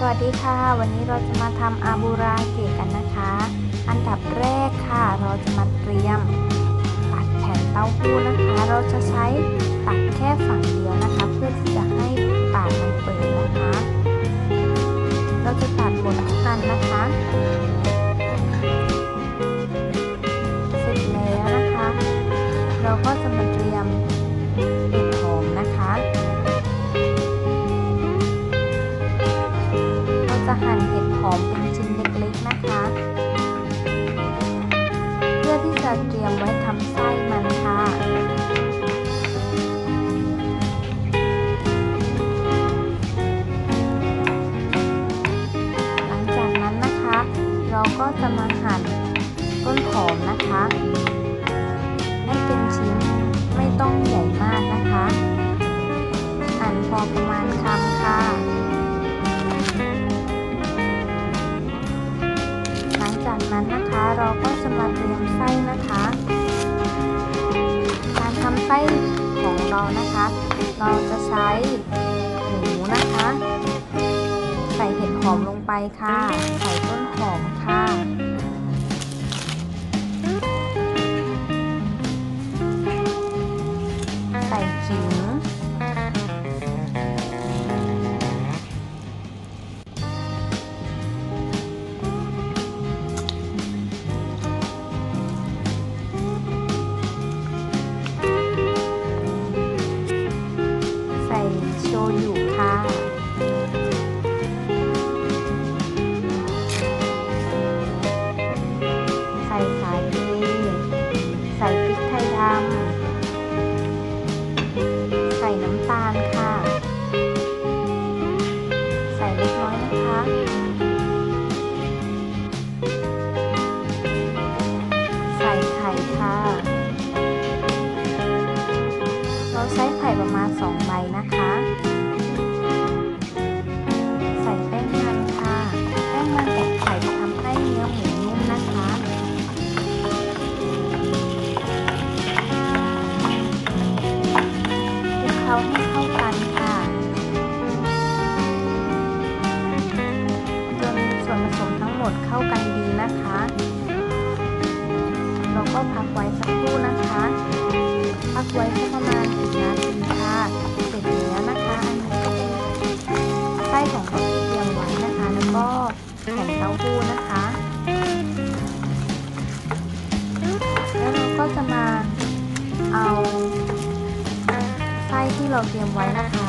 สวัสดีค่ะ วันนี้เราจะมาทำอาบูราเกะกันนะคะ อันดับแรกค่ะ เราจะมาเตรียมตัดแผ่นเต้าหู้นะคะ เราจะใช้ตัดแค่ฝั่งเดียวนะคะ เพื่อที่จะให้ปากมันเปิดนะคะ เราจะตัดหมดทุกอันนะคะ ไว้ทำไส้มันค่ะหลังจากนั้นนะคะ เราก็จะมาหั่นต้นหอมนะคะ ให้เป็นชิ้นไม่ต้องใหญ่มากนะคะ หั่นพอประมาณคำค่ะ เราจะใช้หมูนะคะ ใส่เห็ดหอมลงไปค่ะ ใส่ต้นหอมค่ะ เราใช้ไข่ประมาณ 2 ใบนะคะ ใส่แป้งมันค่ะ แป้งมันกับไข่จะทำให้เนื้อหมูนุ่มนะคะ คลุกเคล้าให้เข้ากันค่ะ จนส่วนผสมทั้งหมดเข้ากันดีนะคะ เราก็พักไว้สักครู่นะคะ พักไว้สักประมาณ10นาทีค่ะเสร็จแล้วนะคะอันนี้ก็เป็นไส้ของเราที่เตรียมไว้นะคะ แล้วก็แผ่นเต้าหู้นะคะ แล้วเราก็จะมาเอาไส้ที่เราเตรียมไว้นะคะ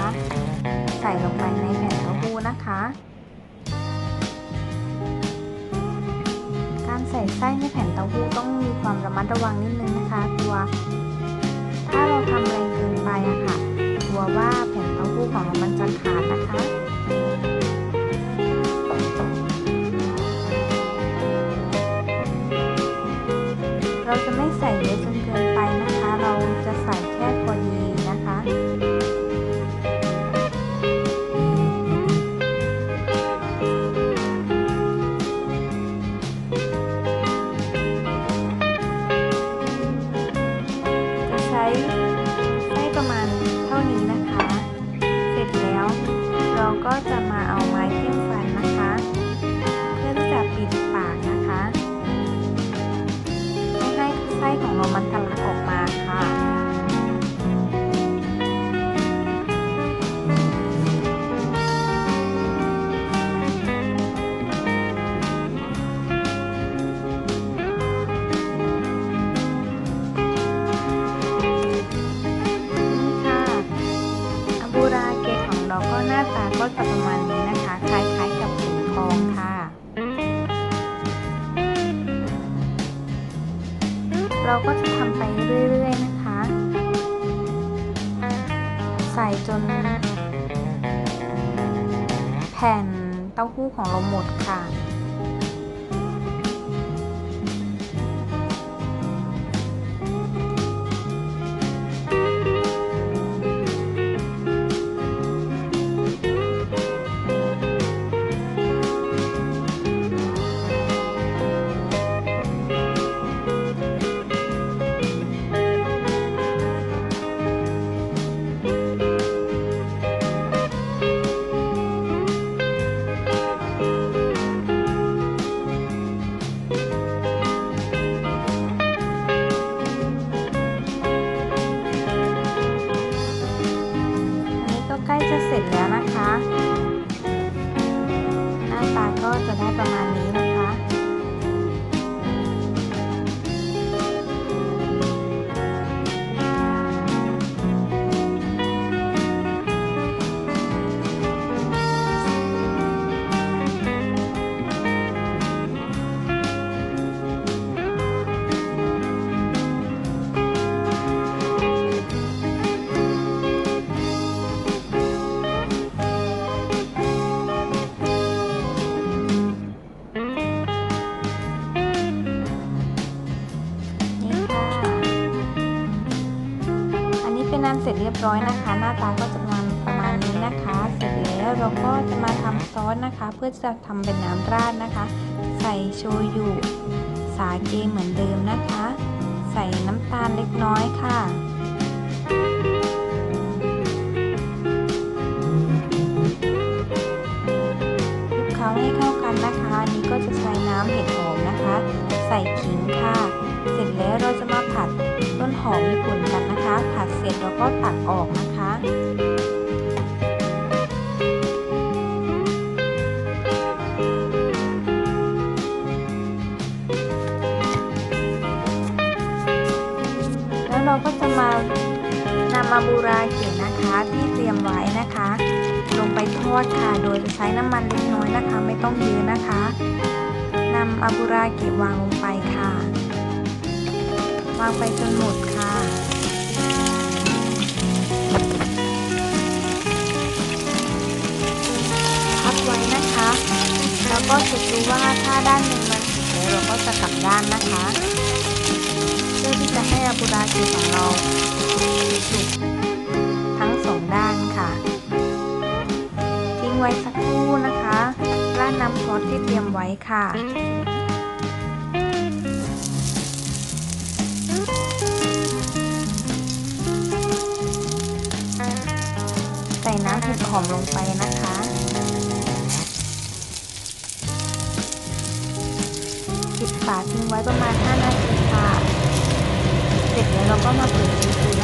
ใส่ลงไปในแผ่นเต้าหู้นะคะการใส่ไส้ในแผ่นเต้าหู้ต้องมีความระมัดระวังนิดนึงนะคะกลัว ถ้าเราทำแรงเกินไปอะค่ะกลัวว่าแผ่นเต้าหู้ของเรามันจะขาดนะคะเราจะไม่ใส่เยอะจน เราก็จะมาเอามา เราก็จะทำไปเรื่อยๆนะคะ ใส่จน แผ่นเต้าหู้ของเราหมดค่ะ น้าตาก็จะได้ประมาณนี้นะคะ นนี้เป็นเสร็จเรียบร้อยนะคะ หน้าตาก็จะประมาณประมาณนี้นะคะ เสร็จแล้วเราก็จะมาทำซอสนะคะ เพื่อจะทำเป็นน้ำราดนะคะ ใส่โชยุสาเกเหมือนเดิมนะคะ ใส่น้ำตาลเล็กน้อยค่ะคลุกเคล้าให้เข้ากันนะคะ อันนี้ก็จะใช้น้ำเห็ดหอมนะคะ ใส่ขิงค่ะ เสร็จแล้วเราจะมาผัดต้นหอม เสร็จแล้วก็ตักออกนะคะแล้วเราก็จะมานำมาบูราเกะนะคะที่เตรียมไว้นะคะ ลงไปทอดค่ะโดยจะใช้น้ำมันเล็กน้อยนะคะ ไม่ต้องเยอะนะคะนำอาบูราเกะวางลงไปค่ะ วางไปจนหมดค่ะ แล้วก็เช็คดูว่าถ้าด้านหนึ่งมันสุกแล้วเราก็จะกลับด้านนะคะเพื่อที่จะให้อาบูราเกะของเราสุกทั้งสองด้านค่ะ ทิ้งไว้สักครู่นะคะราดน้ำซอสที่เตรียมไว้ค่ะใส่น้ำเห็ดหอมลงไปนะคะ ปิดฝาทิ้งไว้ประมาณ 5 นาทีค่ะ เสร็จแล้วเราก็มาเปิดดู